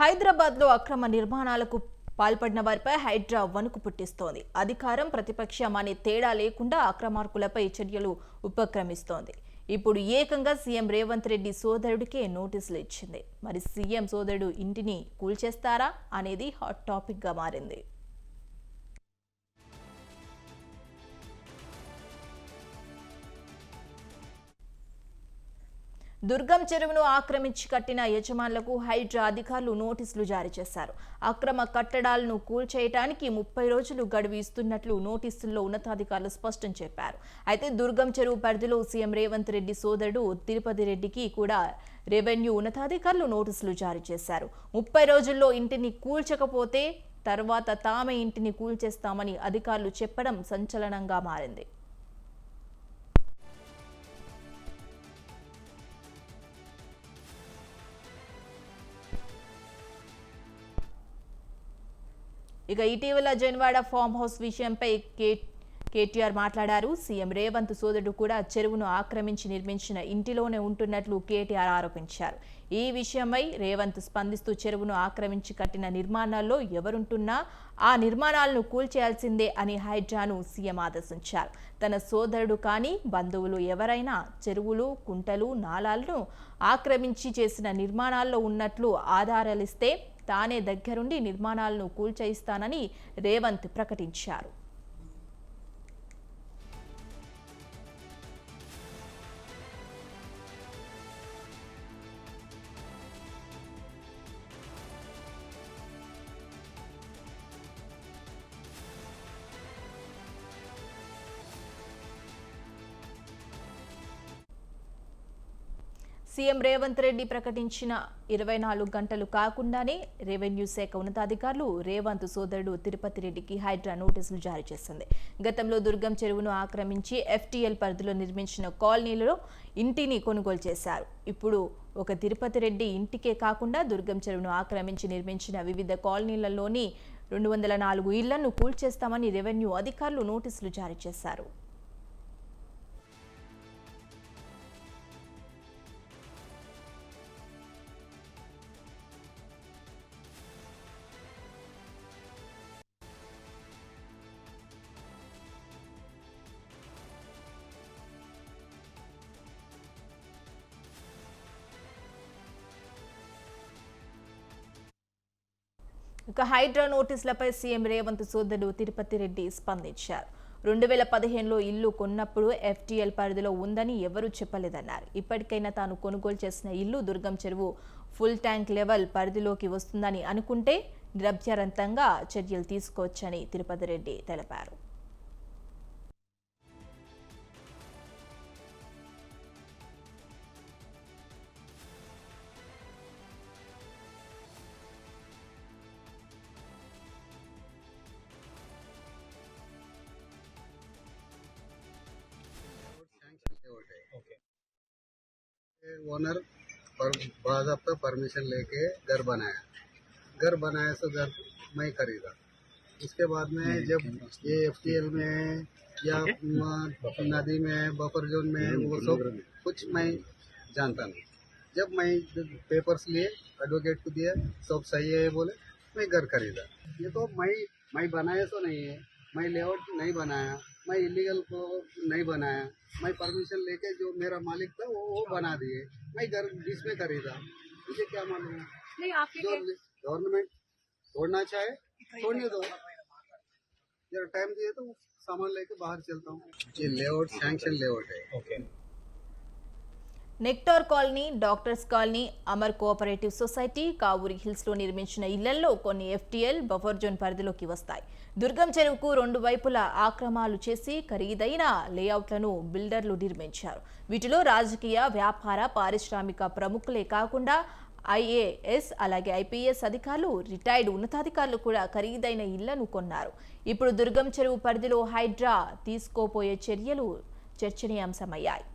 హైదరాబాద్లో అక్రమ నిర్మాణాలకు పాల్పడిన వారిపై హైడ్రా వణుకు పుట్టిస్తోంది. అధికారం ప్రతిపక్షం అనే తేడా లేకుండా అక్రమార్కులపై చర్యలు ఉపక్రమిస్తోంది. ఇప్పుడు ఏకంగా సీఎం రేవంత్ రెడ్డి సోదరుడికే నోటీసులు ఇచ్చింది. మరి సీఎం సోదరుడు ఇంటిని కూల్చేస్తారా అనేది హాట్ టాపిక్గా మారింది. దుర్గం చెరువును ఆక్రమించి కట్టిన యజమానులకు హైడ్రా అధికారులు నోటీసులు జారీ చేశారు. అక్రమ కట్టడాలను కూల్చేయటానికి ముప్పై రోజులు గడువు ఇస్తున్నట్లు నోటీసుల్లో ఉన్నతాధికారులు స్పష్టం చెప్పారు. అయితే దుర్గం చెరువు పరిధిలో సీఎం రేవంత్ రెడ్డి సోదరుడు తిరుపతి రెడ్డికి కూడా రెవెన్యూ ఉన్నతాధికారులు నోటీసులు జారీ చేశారు. ముప్పై రోజుల్లో ఇంటిని కూల్చకపోతే తర్వాత తామే ఇంటిని కూల్చేస్తామని అధికారులు చెప్పడం సంచలనంగా మారింది. ఇక ఇటీవల జన్వాడ ఫామ్ హౌస్ విషయంపై కే కేటీఆర్ మాట్లాడారు. సీఎం రేవంత్ సోదరుడు కూడా చెరువును ఆక్రమించి నిర్మించిన ఇంటిలోనే ఉంటున్నట్లు కేటీఆర్ ఆరోపించారు. ఈ విషయమై రేవంత్ స్పందిస్తూ చెరువును ఆక్రమించి కట్టిన నిర్మాణాల్లో ఎవరుంటున్నా ఆ నిర్మాణాలను కూల్చేయాల్సిందే అని హైడ్రాను సీఎం ఆదేశించారు. తన సోదరుడు కానీ బంధువులు ఎవరైనా చెరువులు కుంటలు నాళాలను ఆక్రమించి చేసిన నిర్మాణాల్లో ఉన్నట్లు ఆధారాలిస్తే తానే దగ్గరుండి నిర్మాణాలను కూల్చేయిస్తానని రేవంత్ ప్రకటించారు. సీఎం రేవంత్ రెడ్డి ప్రకటించిన ఇరవై నాలుగు గంటలు కాకుండానే రెవెన్యూ శాఖ ఉన్నతాధికారులు రేవంత్ సోదరుడు తిరుపతి రెడ్డికి హైడ్రా నోటీసులు జారీ చేసింది. గతంలో దుర్గం చెరువును ఆక్రమించి ఎఫ్టీఎల్ పరిధిలో నిర్మించిన కాలనీలలో ఇంటిని కొనుగోలు చేశారు. ఇప్పుడు ఒక తిరుపతి రెడ్డి ఇంటికే కాకుండా దుర్గం చెరువును ఆక్రమించి నిర్మించిన వివిధ కాలనీలలోని రెండు వందల నాలుగు ఇళ్ళను కూల్చేస్తామని రెవెన్యూ అధికారులు నోటీసులు జారీ చేశారు. ఇక హైడ్రా నోటీసులపై సీఎం రేవంత్ సోదరుడు తిరుపతి రెడ్డి స్పందించారు. రెండు వేల పదిహేనులో ఇల్లు కొన్నప్పుడు ఎఫ్టీఎల్ పరిధిలో ఉందని ఎవరూ చెప్పలేదన్నారు. ఇప్పటికైనా తాను కొనుగోలు చేసిన ఇల్లు దుర్గం చెరువు ఫుల్ ట్యాంక్ లెవెల్ పరిధిలోకి వస్తుందని అనుకుంటే నిరభ్యరంతంగా చర్యలు తీసుకోవచ్చని తిరుపతి రెడ్డి తెలిపారు. ओनर पर बाजाबता परमिशन लेके घर बनाया। घर बनाया तो घर मैं खरीदा। उसके बाद में जब ये एफटीएल में या नदी में बफर जोन में वो सब कुछ मैं जानता नहीं। जब मैं पेपर्स लिए एडवोकेट को दिया सब सही है बोले मैं घर खरीदा। ये तो मैं मैं बनाया तो नहीं है। मैं लेआउट नहीं बनाया। मैं इलीगल को नहीं बनाया। मैं परमिशन लेके जो मेरा मालिक था वो वो बना दिए। मैं घर बीच में खरीदा मुझे क्या मालूम? है नहीं आपके जो गवर्नमेंट छोड़ना चाहे छोड़ने दो। जरा टाइम दिए तो सामान लेके बाहर चलता हूँ। ये लेआउट सैंक्शन लेआउट है। Nectar colony doctors colony Amar cooperative society Kavuri హిల్స్లో నిర్మించిన ఇళ్ళలో కొన్ని ఎఫ్టీఎల్ బఫర్ జోన్ పరిధిలోకి వస్తాయి. దుర్గం చెరువుకు రెండు వైపులా ఆక్రమాలు చేసి ఖరీదైన లేఅవుట్లను బిల్డర్లు నిర్మించారు. వీటిలో రాజకీయ వ్యాపార పారిశ్రామిక ప్రముఖులే కాకుండా ఐఏఎస్ అలాగే ఐపీఎస్ అధికారులు రిటైర్డ్ ఉన్నతాధికారులు కూడా ఖరీదైన ఇళ్ళను కొన్నారు. ఇప్పుడు దుర్గం చెరువు పరిధిలో హైడ్రా తీసుకోపోయే చర్యలు చర్చనీయాంశమయ్యాయి.